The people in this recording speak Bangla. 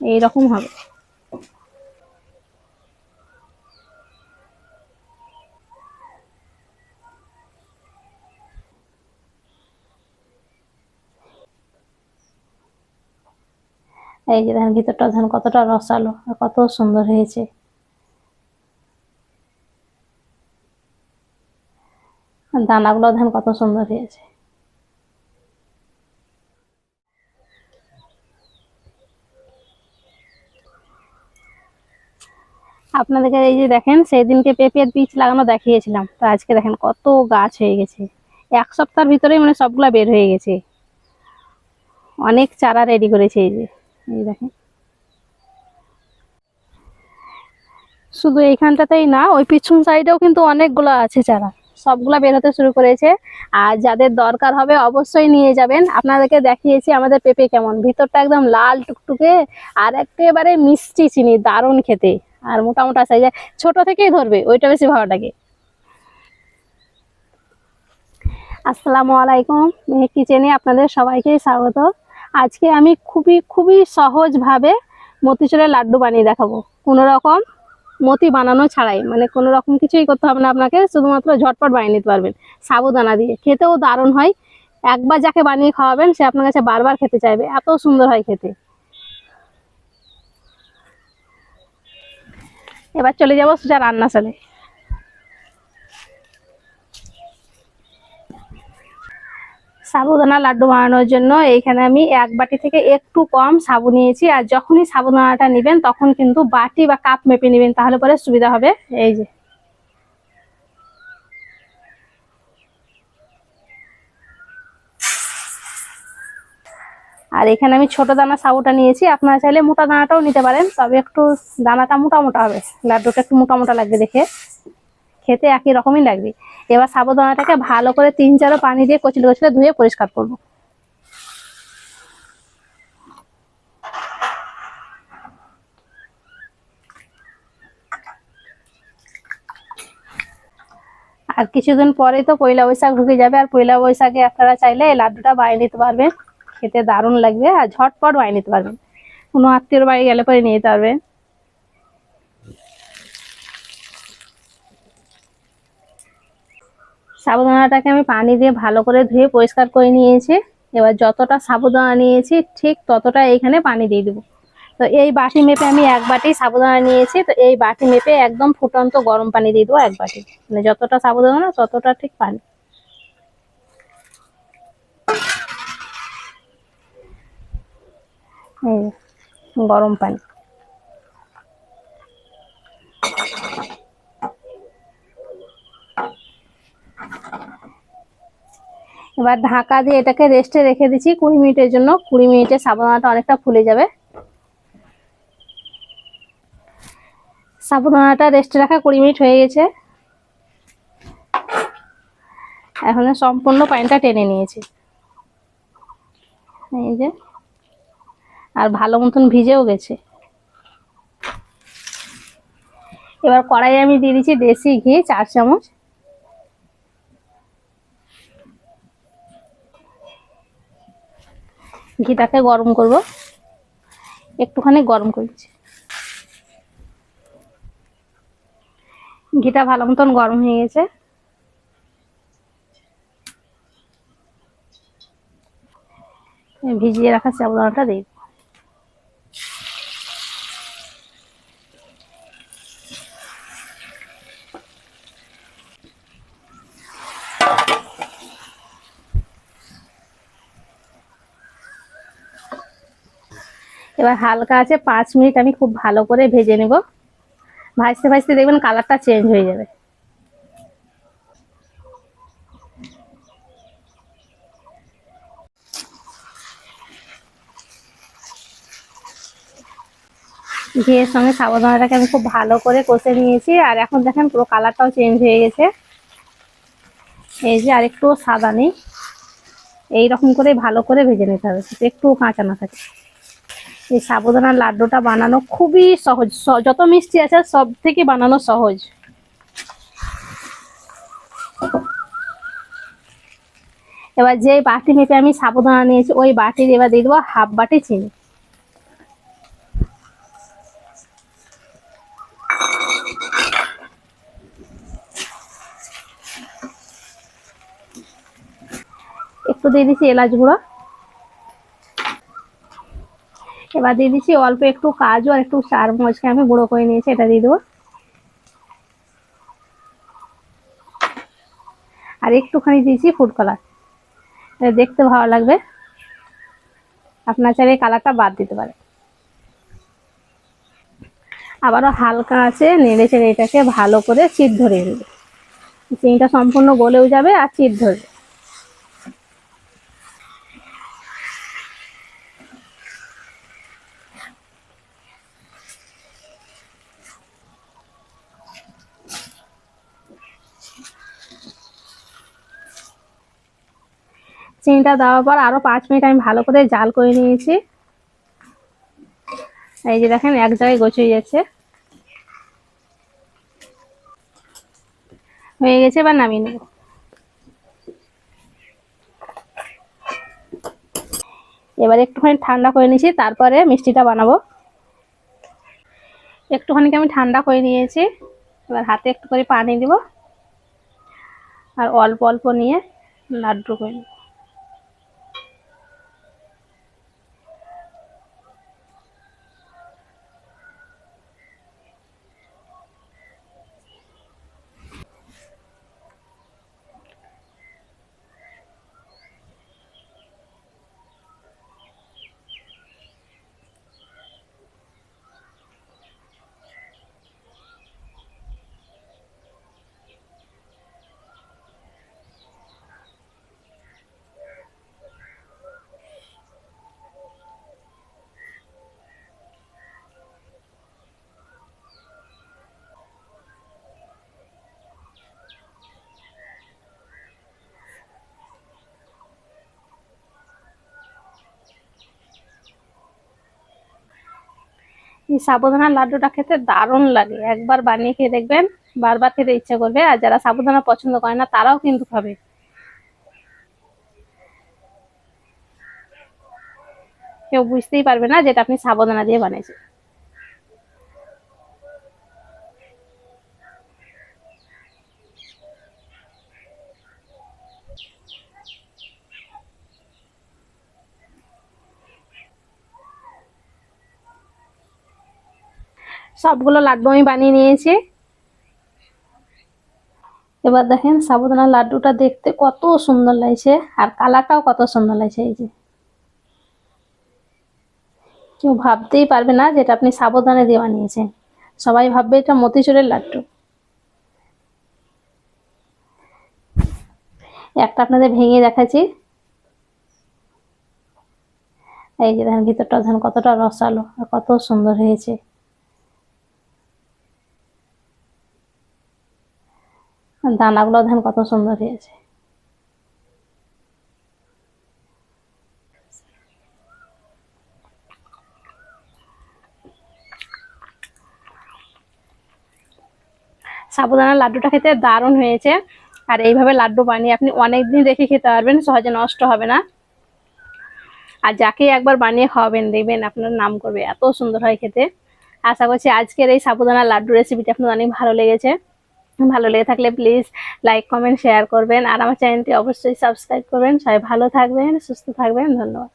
এইরকম হবে। এই যে দেখেন, ভিতরটা দেখেন কতটা রসালো আর কত সুন্দর হয়েছে। দানাগুলো দেখেন কত সুন্দর হয়েছে। আপনাদেরকে এই যে দেখেন সেই দিনকে পেঁপের বীজ লাগানো দেখিয়েছিলাম। তো আজকে দেখেন কত গাছ হয়ে গেছে। এক সপ্তাহের ভিতরেই মানে সবগুলা বের হয়ে গেছে। অনেক চারা রেডি করেছে এই যে। এই দেখেন। শুধু এইখানটাতেই না, ওই পিছন সাইডেও কিন্তু অনেকগুলো আছে চারা। সবগুলা বের হতে শুরু করেছে। আর যাদের দরকার হবে অবশ্যই নিয়ে যাবেন। আপনাদেরকে দেখিয়েছি আমাদের পেঁপে কেমন। ভিতরটা একদম লাল টুকটুকে আর একেবারে মিষ্টি চিনি, দারুণ খেতে। আর মোটা মোটা সাইজে ছোট থেকেই ধরবে, ওইটা বেশি ভালো লাগে। আসসালামু আলাইকুম, মেহেক কিচেনে আপনাদের সবাইকে স্বাগত। আজকে আমি খুবই খুবই সহজভাবে মতিচুরের লাড্ডু বানিয়ে দেখাবো। কোনো রকম মতি বানানো ছাড়াই মানে কোনো রকম কিছুই করতে হবে না আপনাকে, শুধুমাত্র ঝটপট বানিয়ে নিতে পারবেন, সাবুদানা দিয়ে। খেতেও দারুণ হয়। একবার যাকে বানিয়ে খাওয়াবেন, সে আপনার কাছে বারবার খেতে চাইবে, এত সুন্দর হয় খেতে। এবার চলে যাব সোজা রান্না চলে সাবুদানা লাড্ডু বানানোর জন্য এইখানে আমি এক বাটি থেকে একটু কম সাবু নিয়েছি, আর যখনই সাবুদানাটা নেবেন তখন কিন্তু বাটি বা কাপ মেপে নেবেন, তাহলে পরে সুবিধা হবে। এই যে। আর এখানে আমি ছোট দানা সাবুটা নিয়েছি। আপনারা চাইলে মোটা দানাটাও নিতে পারেন, তবে একটু দানাটা মোটা মোটা হবে। লাড্ডুটা একটু মোটা মোটা লাগবে দেখে। খেতে একই রকমই লাগবে। এবার সাবু দানাটাকে ভালো করে তিন চারো পানি দিয়ে কচলে কচলে ধুয়ে পরিষ্কার করব। আর কিছুদিন পরে তো পয়লা বৈশাখ ঢুকে যাবে, আর পয়লা বৈশাখে আপনারা চাইলে এই লাড্ডুটা বানিয়ে নিতে পারবেন। খেতে দারুণ লাগবে, আর ঝটপট বানিয়ে নিতে পারবেন কোনো আত্মীয়র বাড়ি গেলে পরে নিয়ে যেতে সাবুদানাটাকে আমি পানি দিয়ে ভালো করে ধুয়ে পরিষ্কার করে নিয়েছি। এবার যতটা সাবুদানা নিয়েছি, ঠিক ততটা এইখানে পানি দিয়ে দেবো। তো এই বাটি মেপে আমি এক বাটি সাবুদানা নিয়েছি, তো এই বাটি মেপে একদম ফুটন্ত গরম পানি দিয়ে দেবো এক বাটি। মানে যতটা সাবুদানা ততটা ঠিক পানি। গরম পানি। এবার ঢাকা দিয়ে এটাকে রেস্টে রেখে দিচ্ছি কুড়ি মিনিটের জন্য। কুড়ি মিনিটে সাবুদানাটা অনেকটা ফুলে যাবে। সাবুদানাটা রেস্টে রাখা কুড়ি মিনিট হয়ে গেছে। এখন সম্পূর্ণ পানিটা টেনে নিয়েছি। এই যে। আর ভালো মতন ভিজেও গেছে। এবার কড়াইয়ে আমি দিয়ে দিচ্ছি দেশি ঘি, চার চামচ। ঘিটাকে গরম করব। একটুখানি গরম করছি ঘিটা ভালো মতন গরম হয়ে গেছে। ভিজিয়ে রাখা সাবুদানাটা দিই এবার হালকা আছে পাঁচ মিনিট আমি খুব ভালো করে ভেজে নেব। ভাজতে ভাজতে দেখবেন কালারটা চেঞ্জ হয়ে যাবে। ঘিয়ের সঙ্গে সাবধানটাকে আমি খুব ভালো করে কষে নিয়েছি। আর এখন দেখেন পুরো কালারটাও চেঞ্জ হয়ে গেছে। এই যে আর একটু সাদা নেই। এইরকম করে ভালো করে ভেজে নিতে হবে। একটু কাঁচা না থাকে। এই সাবুদানার লাড্ডুটা বানানো খুবই সহজ যত মিষ্টি আছে সব থেকে বানানো সহজ। এবার যে বাটি মেপে আমি সাবুদানা নিয়েছি, ওই বাটির এবার দিয়ে দেবো হাফ বাটি চিনি। একটু দিয়ে দিচ্ছি এলাচ গুঁড়ো। এবার দিয়ে দিচ্ছি অল্প একটু কাজু আর একটু চার মরিচকে আমি গুঁড়ো করে নিয়েছি, এটা দিয়ে দেবো। আর একটুখানি দিয়েছি ফুড কালার। দেখতে ভালো লাগবে। আপনার চাইলে কালারটা বাদ দিতে পারে আবারও হালকা আছে, নেড়ে চেড়ে এটাকে ভালো করে চিট ধরে দেবে চিনিটা সম্পূর্ণ গলেও যাবে আর চিট ধরবে। চিনিটা দেওয়ার পর আরও পাঁচ মিনিট আমি ভালো করে জাল করে নিয়েছি। এই যে দেখেন, এক জায়গায় গোছিয়ে যাচ্ছে হয়ে গেছে, এবার নামিয়ে নেব। এবার একটুখানি ঠান্ডা করে নিয়েছি, তারপরে মিষ্টিটা বানাবো। একটুখানি আমি ঠান্ডা করে নিয়েছি, এবার হাতে একটু করে পানি দিব। আর অল্প অল্প নিয়ে লাড্ডু করে নেব। এই সাবুদানার লাড্ডুটা খেতে দারুণ লাগে। একবার বানিয়ে খেয়ে দেখবেন, বারবার খেতে ইচ্ছা করবে। আর যারা সাবুদানা পছন্দ করে না, তারাও কিন্তু খাবে। কেউ বুঝতেই পারবে না যেটা আপনি সাবুদানা দিয়ে বানিয়েছেন। সবগুলো লাড্ডু আমি বানিয়ে নিয়েছি। এবার দেখেন সাবুদানার লাড্ডুটা দেখতে কত সুন্দর লাগছে, আর কালারটাও কত সুন্দর লাগছে এই যে। কেউ ভাবতেই পারবে না যেটা আপনি সাবুদানা দিয়ে বানিয়েছেন। সবাই ভাববে এটা মতিচুরের লাড্ডু। একটা আপনাদের ভেঙে দেখাচ্ছি। এই যে দেখেন, ভিতরটা দেখেন কতটা রসালো আর কত সুন্দর হয়েছে। দানাগুলো দেখেন কত সুন্দর হয়েছে। সাবুদানার লাড্ডুটা খেতে দারুণ হয়েছে। আর এইভাবে লাড্ডু বানিয়ে আপনি অনেক দিন রেখে খেতে পারবেন, সহজে নষ্ট হবে না। আর যাকে একবার বানিয়ে খাওয়াবেন, দেখবেন আপনার নাম করবে, এত সুন্দর হয় খেতে। আশা করছি আজকের এই সাবুদানার লাড্ডু রেসিপিটা আপনার অনেক ভালো লেগেছে। ভালো লেগে থাকলে প্লিজ লাইক কমেন্ট শেয়ার করবেন। আর আমার চ্যানেলটি অবশ্যই সাবস্ক্রাইব করবেন। সবাই ভালো থাকবেন, সুস্থ থাকবেন। ধন্যবাদ।